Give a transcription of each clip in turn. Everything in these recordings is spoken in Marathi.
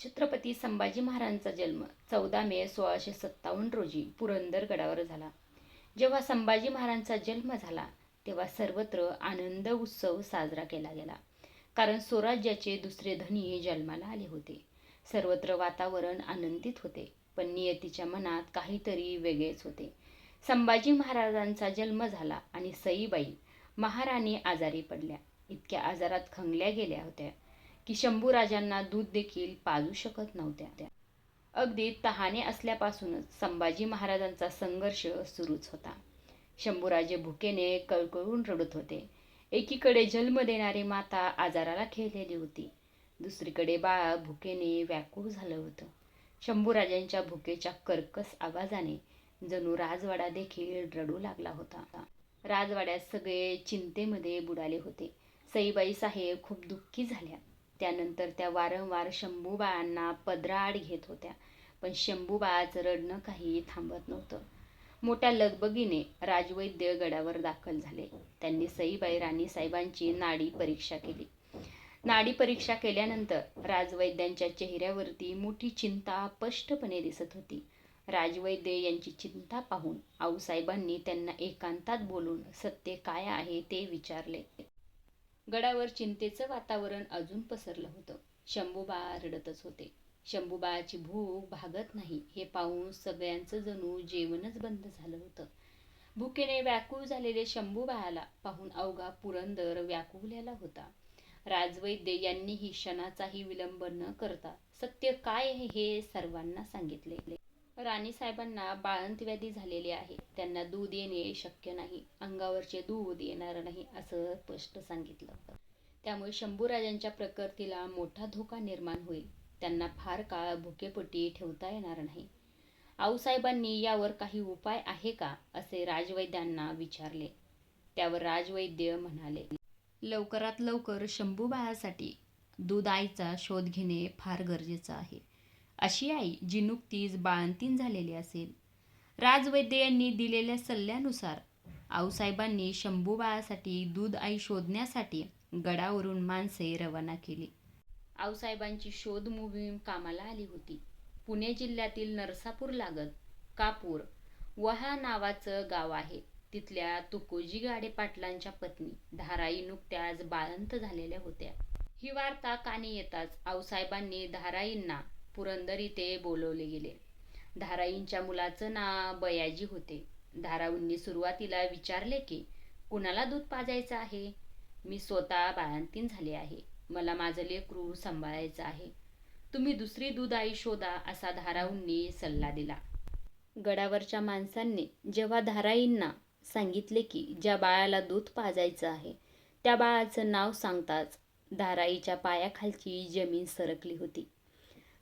छत्रपती संभाजी महाराजांचा जन्म चौदा मे सोळाशे सत्तावन्न रोजी पुरंदर गडावर झाला. जेव्हा संभाजी महाराजांचा जन्म झाला तेव्हा सर्वत्र आनंद उत्सव साजरा केला गेला. कारण स्वराज्याचे दुसरे धनी जन्माला आले होते. सर्वत्र वातावरण आनंदित होते पण नियतीच्या मनात काहीतरी वेगळेच होते. संभाजी महाराजांचा जन्म झाला आणि सईबाई महाराणी आजारी पडल्या. इतक्या आजारात खंगल्या गेल्या होत्या. की शंभूराजांना दूध देखील पाजू शकत नव्हत्या. अगदी तहाने असल्यापासूनच संभाजी महाराजांचा संघर्ष सुरूच होता. शंभूराजे भुकेने कळकळून रडत होते. एकीकडे जन्म देणारी माता आजाराला खेळलेली होती. दुसरीकडे बाळ भुकेने व्याकुळ झालं होतं. शंभूराजांच्या भुकेच्या कर्कस आवाजाने जणू राजवाडा देखील रडू लागला होता. राजवाड्यात सगळे चिंतेमध्ये बुडाले होते. सईबाई साहेब खूप दुःखी झाल्या. त्यानंतर त्या वारंवार शंभूबाळांना पदराआड घेत होत्या. पण शंभूबाळाचं रडणं काही थांबत नव्हतं. मोठ्या लगबगीने राजवैद्य गडावर दाखल झाले. त्यांनी सईबाई राणी साहेबांची नाडी परीक्षा केली. नाडी परीक्षा केल्यानंतर राजवैद्यांच्या चेहऱ्यावरती मोठी चिंता स्पष्टपणे दिसत होती. राजवैद्य यांची चिंता पाहून आऊसाहेबांनी त्यांना एकांतात बोलून सत्य काय आहे ते विचारले. गडावर चिंतेचं वातावरण अजून पसरलं होतं. शंभूबा रडतच होते. शंभूबाची भूक भागत नाही. हे पाहून सगळ्यांचं जणू जेवणच बंद झालं होतं. भुकेने व्याकुळ झालेले शंभूबाळाला पाहून अवघा पुरंदर व्याकुळलेला होता. राजवैद्य यांनीही क्षणाचाही विलंब न करता सत्य काय हे सर्वांना सांगितले राणीसाहेबांना बाळंत व्याधी झालेली आहे. त्यांना दूध येणे शक्य नाही. अंगावरचे दूध येणार नाही असं स्पष्ट सांगितलं. त्यामुळे शंभूराजांच्या प्रकृतीला मोठा धोका निर्माण होईल. त्यांना फार काळ भुकेपोटी ठेवता येणार नाही. आऊसाहेबांनी यावर काही उपाय आहे का असे राजवैद्यांना विचारले. त्यावर राजवैद्य म्हणाले लवकरात लवकर शंभूबाळासाठी दूध आईचा शोध घेणे फार गरजेचं आहे. अशी आई जी नुकतीच बाळंतीन झालेली असेल. राजवैद्य यांनी दिलेल्या सल्ल्यानुसार आऊसाहेबांनी शंभूबाळासाठी दूध आई शोधण्यासाठी गडावरून माणसे रवाना केली. आऊसाहेबांची शोध मोहीम कामाला आली होती. पुणे जिल्ह्यातील नरसापूर लागत कापूर वहा नावाचं गाव आहे. तिथल्या तुकोजी गाडे पाटलांच्या पत्नी धाराई नुकत्याच बाळंत झालेल्या होत्या. ही वार्ता कानी येताच आऊसाहेबांनी धाराईंना पुरंदर इथे बोलवले गेले. धाराईंच्या मुलाचं नाव बयाजी होते. धाराऊंनी सुरुवातीला विचारले की कुणाला दूध पाजायचं आहे? मी स्वतः बाळंतीन झाले आहे. मला माझं लेकरू सांभाळायचं आहे. तुम्ही दुसरी दूध आई शोधा असा धाराऊंनी सल्ला दिला. गडावरच्या माणसांनी जेव्हा धाराईंना सांगितले की ज्या बाळाला दूध पाजायचं आहे त्या बाळाचं नाव सांगताच धाराईच्या पायाखालची जमीन सरकली होती.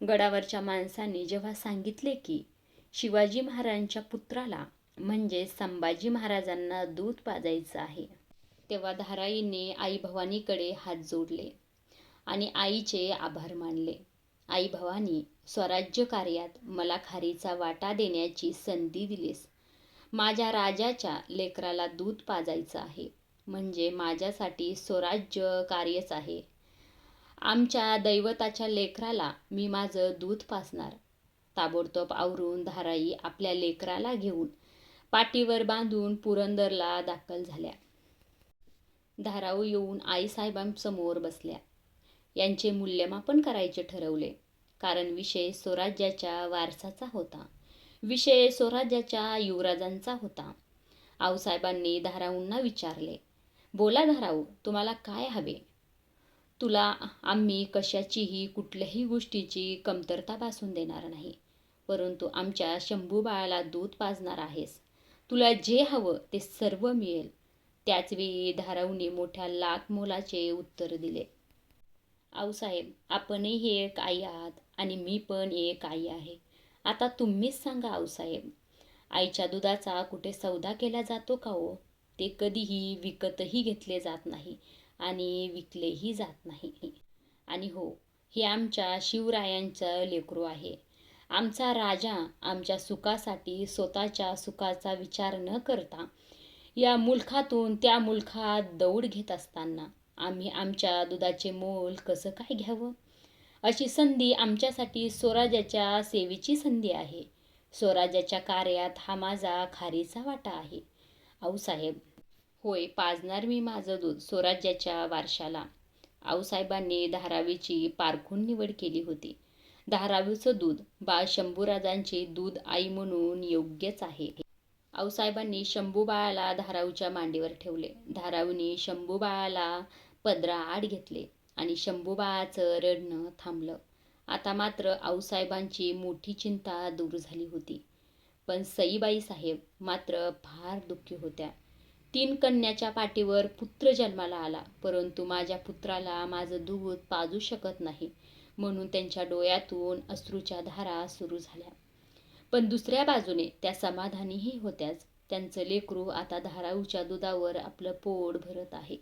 गडावरच्या माणसांनी जेव्हा सांगितले की शिवाजी महाराजांच्या पुत्राला म्हणजे संभाजी महाराजांना दूध पाजायचं आहे तेव्हा धाराईने आई भवानीकडे हात जोडले आणि आईचे आभार मानले. आई भवानी स्वराज्य कार्यात मला खारीचा वाटा देण्याची संधी दिलीस. माझ्या राजाच्या लेकराला दूध पाजायचं आहे म्हणजे माझ्यासाठी स्वराज्य कार्यच आहे. आमच्या दैवताच्या लेकराला मी माझं दूध पासणार. ताबडतोब आवरून धाराई आपल्या लेकराला घेऊन पाठीवर बांधून पुरंदरला दाखल झाल्या. धाराऊ येऊन आईसाहेबांसमोर बसल्या. यांचे मूल्यमापन करायचे ठरवले. कारण विषय स्वराज्याच्या वारसाचा होता. विषय स्वराज्याच्या युवराजांचा होता. आऊसाहेबांनी धाराऊंना विचारले बोला धाराऊ तुम्हाला काय हवे? तुला आम्ही कशाचीही कुठल्याही गोष्टीची कमतरता भासून देणार नाही. परंतु आमच्या शंभूबाळाला दूध पाजणार आहेस. तुला जे हवं ते सर्व मिळेल. त्याचवेळी धाराऊने मोठ्या लाख मोलाचे उत्तर दिले. आऊसाहेब आपणही एक आई आहात आणि मी पण एक आई आहे. आता तुम्हीच सांगा आऊसाहेब आईच्या दुधाचा कुठे सौदा केला जातो का हो? ते कधीही विकतही घेतले जात नाही. आणि विकलेही जात नाही. आणि हो हे आमच्या शिवरायांचं लेकरू आहे. आमचा राजा आमच्या सुखासाठी स्वतःच्या सुखाचा विचार न करता या मुलखातून त्या मुलखात दौड घेत असताना आम्ही आमच्या दुधाचे मोल कसं काय घ्यावं? अशी संधी आमच्यासाठी स्वराज्याच्या सेवेची संधी आहे. स्वराज्याच्या कार्यात हा माझा खारीचा वाटा आहे. आऊसाहेब होय पाजणार मी माझं दूध स्वराज्याच्या वारशाला. आऊसाहेबांनी धारावीची पारखून निवड केली होती. धारावीचं दूध बा शंभूराजांचे दूध आई म्हणून योग्यच आहे. आऊसाहेबांनी शंभूबाळाला धारावीच्या मांडीवर ठेवले. धारावीने शंभूबाळाला पदरा आड घेतले आणि शंभूबाळाचं रडणं थांबलं. आता मात्र आऊसाहेबांची मोठी चिंता दूर झाली होती. पण सईबाई साहेब मात्र फार दुःखी होत्या. तीन कन्याच्या पाठीवर पुत्र जन्माला आला. परंतु माझ्या पुत्राला माझं दूध पाजू शकत नाही. म्हणून त्यांच्या डोळ्यातून अश्रूच्या धारा सुरू झाल्या. पण दुसऱ्या बाजूने त्या समाधानीही होत्याच. त्यांचं लेकरू आता धाराऊच्या दुधावर आपलं पोट भरत आहे.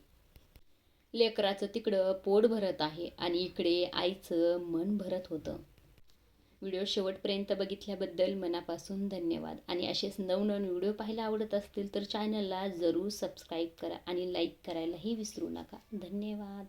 लेकराचं तिकडं पोट भरत आहे आणि इकडे आईचं मन भरत होतं. व्हिडिओ शेवटपर्यंत बघितल्याबद्दल मनापासून धन्यवाद. आणि असेच नवनवीन व्हिडिओ पाहायला आवडत असतील तर चॅनलला जरूर सबस्क्राईब करा आणि लाईक करायलाही विसरू नका. धन्यवाद.